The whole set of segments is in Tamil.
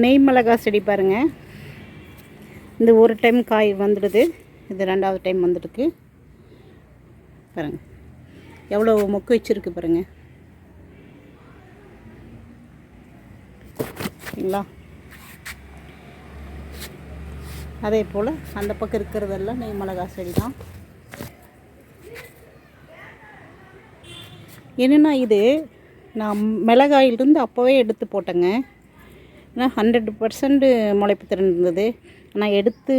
நெய் மிளகா செடி பாருங்கள் இந்த ஒரு டைம் காய் வந்துடுது. இது ரெண்டாவது டைம் வந்துருக்கு பாருங்கள் எவ்வளோ மொக்கு வச்சுருக்கு பாருங்கள் சரிங்களா? அதே போல் அந்த பக்கம் இருக்கிறதெல்லாம் நெய் மிளகா செடி தான். என்னென்னா இது நான் மிளகாயிலிருந்து அப்போவே எடுத்து போட்டேங்க. ஏன்னா ஹண்ட்ரட் பர்சன்ட் முளைப்பு திறன் இருந்தது. நான் எடுத்து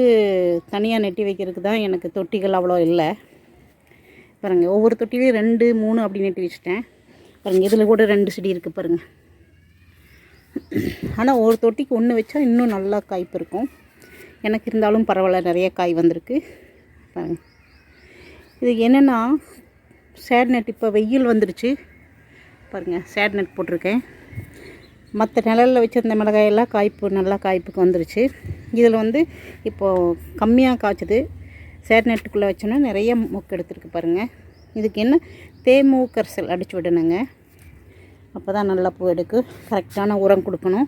தனியாக நெட்டி வைக்கிறதுக்கு தான் எனக்கு தொட்டிகள் அவ்வளோ இல்லை. பாருங்கள் ஒவ்வொரு தொட்டிலையும் ரெண்டு மூணு அப்படி நெட்டி வச்சுட்டேன். பாருங்கள் இதில் கூட ரெண்டு செடி இருக்குது பாருங்கள் ஆனால் ஒரு தொட்டிக்கு ஒன்று வச்சா இன்னும் நல்லா காய்ப்பு இருக்கும். எனக்கு இருந்தாலும் பரவாயில்ல நிறைய காய் வந்திருக்கு. பாருங்க. இது என்னென்னா சேட் நெட் இப்போ வெயில் வந்துடுச்சு பாருங்கள் சேட் நெட் போட்டிருக்கேன். மற்ற நிழலில் வச்சுருந்த மிளகாயெல்லாம் காய்ப்பு நல்லா காய்ப்புக்கு வந்துருச்சு. இதில் வந்து இப்போது கம்மியாக காய்ச்சுது. சேர் நெட்டுக்குள்ளே வச்சோன்னா நிறைய மூக்கு எடுத்துருக்கு பாருங்கள் இதுக்கு என்ன? தேமூக்கரசல் அடித்து விடணுங்க. அப்போ தான் நல்லா பூ எடுக்கு. கரெக்டான உரம் கொடுக்கணும்.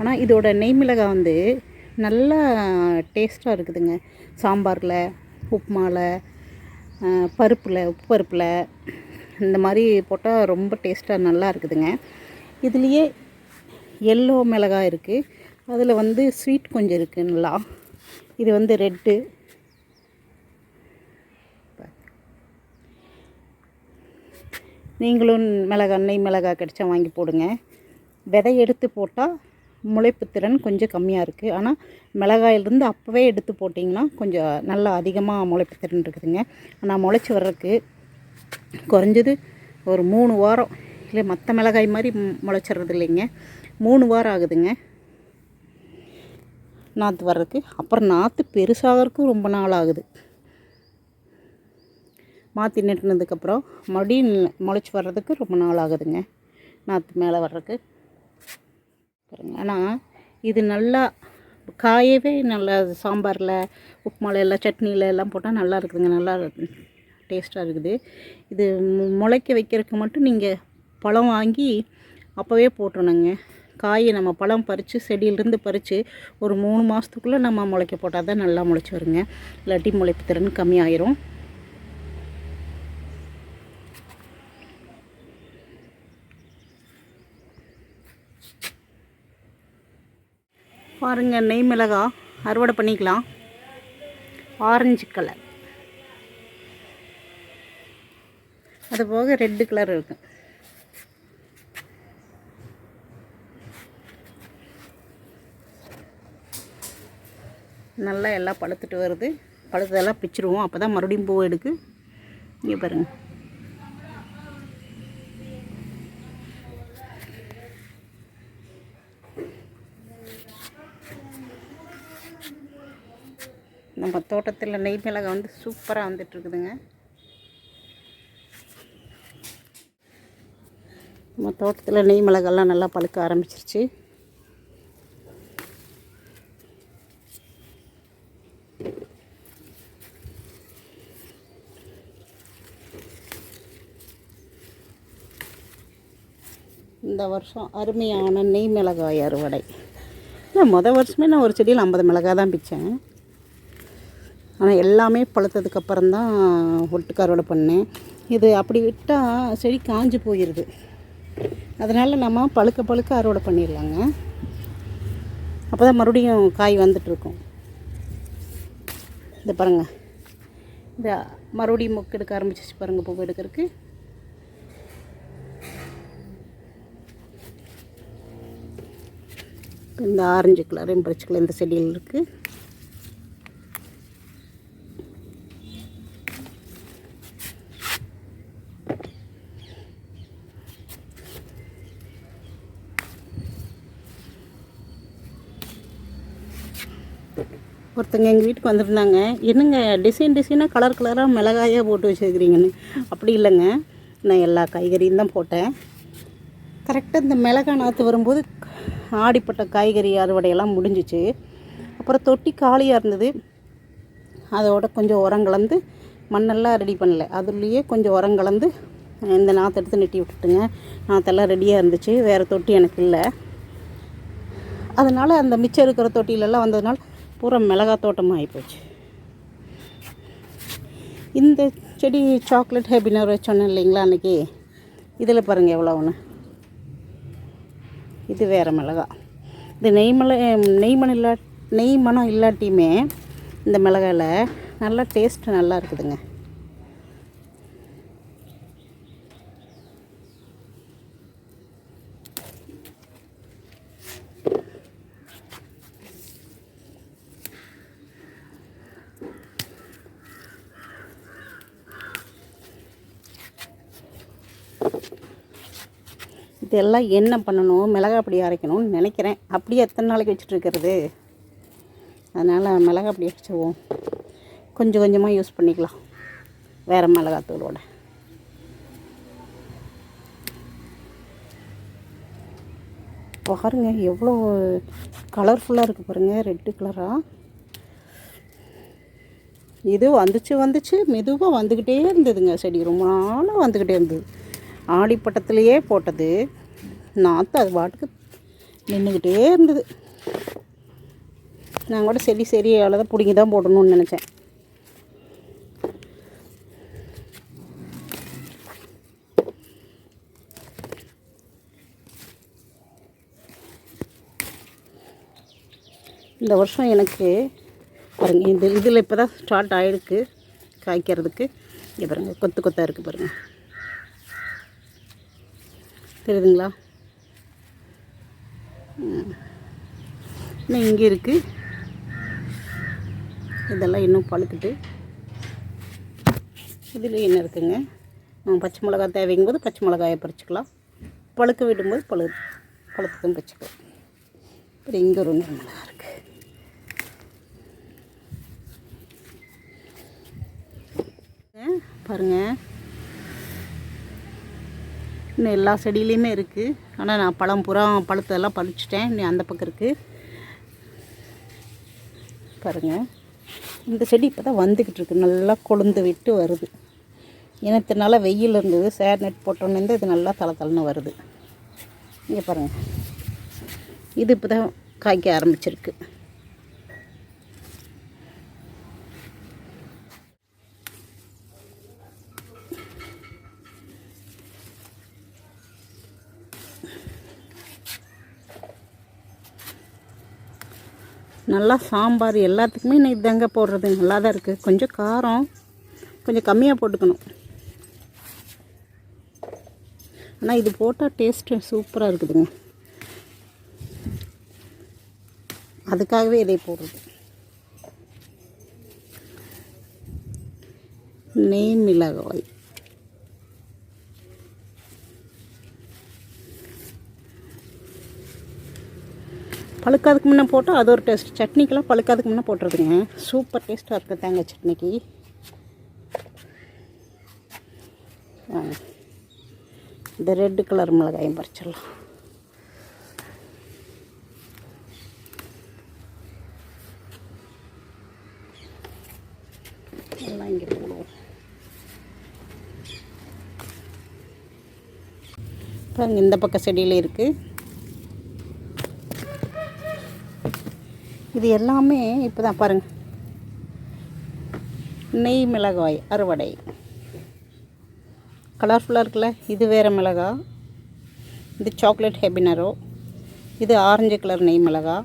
ஆனால் இதோட நெய் மிளகாய் வந்து நல்லா டேஸ்ட்டாக இருக்குதுங்க. சாம்பாரில் உப்புமாவில் பருப்பில் உப்பு பருப்பில். இந்த மாதிரி போட்டால் ரொம்ப டேஸ்ட்டாக நல்லா இருக்குதுங்க. இதுலேயே எல்லோ மிளகாய் இருக்குது அதில் வந்து ஸ்வீட் கொஞ்சம் இருக்குது நல்லா இது வந்து ரெட்டு. நீங்களும் மிளகாய் நெய் மிளகாய் கிடச்சா வாங்கி போடுங்க. விதை எடுத்து போட்டால் முளைப்பு திறன் கொஞ்சம் கம்மியாக இருக்குது ஆனால் மிளகாயிலிருந்து அப்போவே எடுத்து போட்டிங்கன்னா கொஞ்சம் நல்லா அதிகமாக முளைப்பு திறன் இருக்குதுங்க. ஆனால் முளைச்சி வர்றதுக்கு குறைஞ்சது ஒரு மூணு வாரம். இல்லை மற்ற மிளகாய் மாதிரி முளைச்சிட்றது இல்லைங்க. மூணு வாரம் ஆகுதுங்க. நாற்று வர்றதுக்கு. அப்புறம் நாற்று பெருசாகிறதுக்கும் ரொம்ப நாள் ஆகுது. மாற்றி நெட்டினதுக்கப்புறம் மறுபடியும் முளைச்சி வர்றதுக்கு ரொம்ப நாள் ஆகுதுங்க. நாற்று மேலே வர்றதுக்கு. பாருங்க. ஆனால் இது நல்லா காயவே நல்லா சாம்பாரில் உப்புமாவில் எல்லாம் சட்னியில் எல்லாம் போட்டால் நல்லா இருக்குதுங்க. நல்லா டேஸ்ட்டாக இருக்குது. இது முளைக்க வைக்கிறதுக்கு மட்டும் நீங்கள் பழம் வாங்கி அப்போவே போட்டுருணுங்க காயை நம்ம பழம் பறித்து செடியிலிருந்து பறித்து ஒரு மூணு மாதத்துக்குள்ளே நம்ம முளைக்க போட்டால் தான் நல்லா முளைச்சி வருங்க. இல்லாட்டி முளைப்பு திறன் கம்மியாயிரும். பாருங்கள் நெய் மிளகா அறுவடை பண்ணிக்கலாம். Orange colour. அது போக ரெட்டு கலர் இருக்கும். நல்லா எல்லாம் பழுத்துட்டு வருது. பழுத்ததெல்லாம் பிச்சிருவோம். அப்போ தான் மறுபடியும் பூ எடுக்கு. இங்கே பாருங்கள் நம்ம தோட்டத்தில் நெய் மிளகாய் வந்து சூப்பராக வந்துட்டுருக்குதுங்க நம்ம தோட்டத்தில் நெய் மிளகாலாம் நல்லா பழுக்க ஆரம்பிச்சிருச்சு. இந்த வருஷம் அருமையான நெய் மிளகாய் அறுவடை. இல்லை மொதல் வருஷமே நான் ஒரு செடியில் ஐம்பது மிளகாய் தான் பிச்சேன். ஆனால் எல்லாமே பழுத்ததுக்கப்புறம் தான் ஒட்டுக்கு அறுவடை பண்ணேன். இது அப்படி விட்டால் செடி காஞ்சு போயிடுது அதனால் நம்ம பழுக்க பழுக்க அறுவடை பண்ணிடலாங்க. அப்போ தான் மறுபடியும் காய் வந்துட்டுருக்கோம் இந்த பாருங்கள் இந்த மறுபடியும் மொக்கு எடுக்க ஆரம்பிச்சிச்சு பாருங்கள் பூ எடுக்கிறதுக்கு. இந்த ஆரஞ்சு கலர் எம்பரிச்சு கலர் இந்த செடியில் இருக்குது ஒருத்தங்க எங்கள் வீட்டுக்கு வந்திருந்தாங்க. என்னங்க டிசைன் டிசைனாக கலர் கலராக மிளகாயாக போட்டு வச்சுருக்கிறீங்கன்னு. அப்படி இல்லைங்க. நான் எல்லா காய்கறியும் தான் போட்டேன். கரெக்டாக இந்த மிளகாய் நாற்று வரும்போது ஆடிப்பட்ட காய்கறி அறுவடையெல்லாம் முடிஞ்சிச்சு. அப்புறம் தொட்டி காலியாக இருந்தது. அதோட கொஞ்சம் உரம் கலந்து மண்ணெல்லாம் ரெடி பண்ணல. அதுலேயே கொஞ்சம் உரம் கலந்து இந்த நாற்று எடுத்து நெட்டி விட்டுட்டுங்க. நாற்றெல்லாம் ரெடியாக இருந்துச்சு. வேறு தொட்டி எனக்கு இல்லை. அதனால் அந்த மிச்சம் இருக்கிற தொட்டிலெல்லாம் வந்ததுனால பூரா மிளகா தோட்டமாக ஆகிப்போச்சு இந்த செடி சாக்லேட் ஹேபினர் சொன்னேன் இல்லைங்களா அன்றைக்கி இதில் பாருங்கள் எவ்வளோ ஒன்று. இது வேறு மிளகா இது நெய் நெய்மணம் நெய் இல்லா நெய் மணம் இல்லாட்டியுமே இந்த மிளகாயில் நல்லா டேஸ்ட் நல்லா இருக்குதுங்க. இதெல்லாம் என்ன பண்ணணும்? மிளகா பொடி அரைக்கணும்னு நினைக்கிறேன். அப்படியே எத்தனை நாளைக்கு வச்சுட்டுருக்கிறது அதனால் மிளகா பொடி அரைச்சிடுவோம் கொஞ்சம் கொஞ்சமாக யூஸ் பண்ணிக்கலாம். வேறு மிளகாத்தூளோட பாருங்க எவ்வளோ கலர்ஃபுல்லாக இருக்குது பாருங்கள் ரெட்டு கலராக இது வந்துச்சு வந்துச்சு. மெதுவாக வந்துக்கிட்டே இருந்ததுங்க. செடி ரொம்ப நாளாக வந்துக்கிட்டே இருந்தது. ஆடிப்பட்டத்துலேயே போட்டது. நாற்று அது பாட்டுக்கு நின்றுக்கிட்டே இருந்தது. நான் கூட செடி சரி அவ்வளோதான் பிடிங்கி தான் போடணும்னு நினச்சேன். இந்த வருஷம் எனக்கு பாருங்க இந்த இதில் இப்போ தான் ஸ்டார்ட் ஆகிருக்கு காய்க்கிறதுக்கு. இங்கே பாருங்கள் கொத்து கொத்தாக இருக்குது பாருங்கள் தெரியுதுங்களா? இன்னும் இங்கே இருக்குது இதெல்லாம் இன்னும் பழுத்துட்டு. இதில் என்ன இருக்குங்க? நம்ம பச்சை மிளகா தேவைங்கும் போது பச்சை மிளகாயை பறிச்சுக்கலாம். பழுக்க விடும்போது பழு பழுத்ததும் பறிச்சுக்கலாம். அப்புறம் இங்கே ஒரு நல்லா மிளகா இருக்குது பாருங்கள் இன்னும் எல்லா செடியிலையுமே இருக்குது ஆனால் நான் பழம் புறா பழுத்ததெல்லாம் பறிச்சிட்டேன். நீ அந்த பக்கம் இருக்குது பாருங்கள் இந்த செடி இப்போ தான் வந்துக்கிட்டு இருக்கு. நல்லா கொழுந்து விட்டு வருது. இனத்தினால வெயில் இருந்தது. சேர் நெட் போட்டோன்னு இது நல்லா தலை தலைன்னு வருது. இங்கே பாருங்கள் இது இப்போ தான் காய்க்க ஆரம்பிச்சிருக்கு. நல்லா சாம்பார் எல்லாத்துக்குமே நான் இதாங்க போடுறது நல்லா தான் இருக்குது கொஞ்சம் காரம் கொஞ்சம் கம்மியாக போட்டுக்கணும். ஆனால் இது போட்டால் டேஸ்ட்டு சூப்பராக இருக்குதுங்க. அதுக்காகவே இதை போடுறது. நெய் மிளகாய். பழுக்காதுக்கு முன்னே போட்டால் அது ஒரு டேஸ்ட் சட்னிக்கெல்லாம் பழுக்காதுக்கு முன்னே போட்டுருதுங்க சூப்பர் டேஸ்ட்டாக இருக்குது தேங்காய் சட்னிக்கு. ஆ. இந்த ரெட்டு கலர் மிளகாயும் பறிச்சிடலாம். எல்லாம் இங்கே போடுவோம். பாருங்க இந்த பக்கம் செடியில் இருக்குது இது எல்லாமே இப்போ தான் பாருங்கள் நெய் மிளகாய் அறுவடை. கலர்ஃபுல்லாக இருக்குல்ல? இது வேறு மிளகா. இது சாக்லேட் ஹெபினரோ இது ஆரஞ்சு கலர் நெய் மிளகா.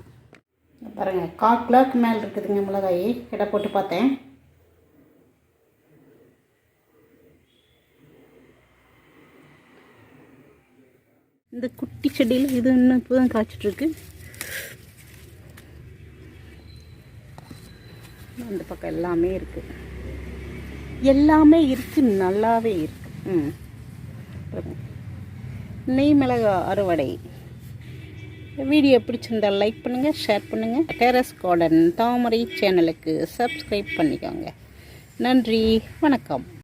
பாருங்கள் கால் கிலோக்கு மேலே இருக்குதுங்க மிளகாய். எடை போட்டு பார்த்தேன். இந்த குட்டி செடியில் இது இன்னும் இப்போ தான் காய்ச்சிட்ருக்கு அந்த பக்கம் எல்லாமே இருக்குது எல்லாமே இருக்குது நல்லாவே இருக்குது ம். நெய் மிளகா அறுவடை. வீடியோ பிடிச்சிருந்தா லைக் பண்ணுங்கள் ஷேர் பண்ணுங்கள் டெரஸ் கார்டன் தாமரை சேனலுக்கு சப்ஸ்கிரைப் பண்ணிக்கோங்க. நன்றி வணக்கம்.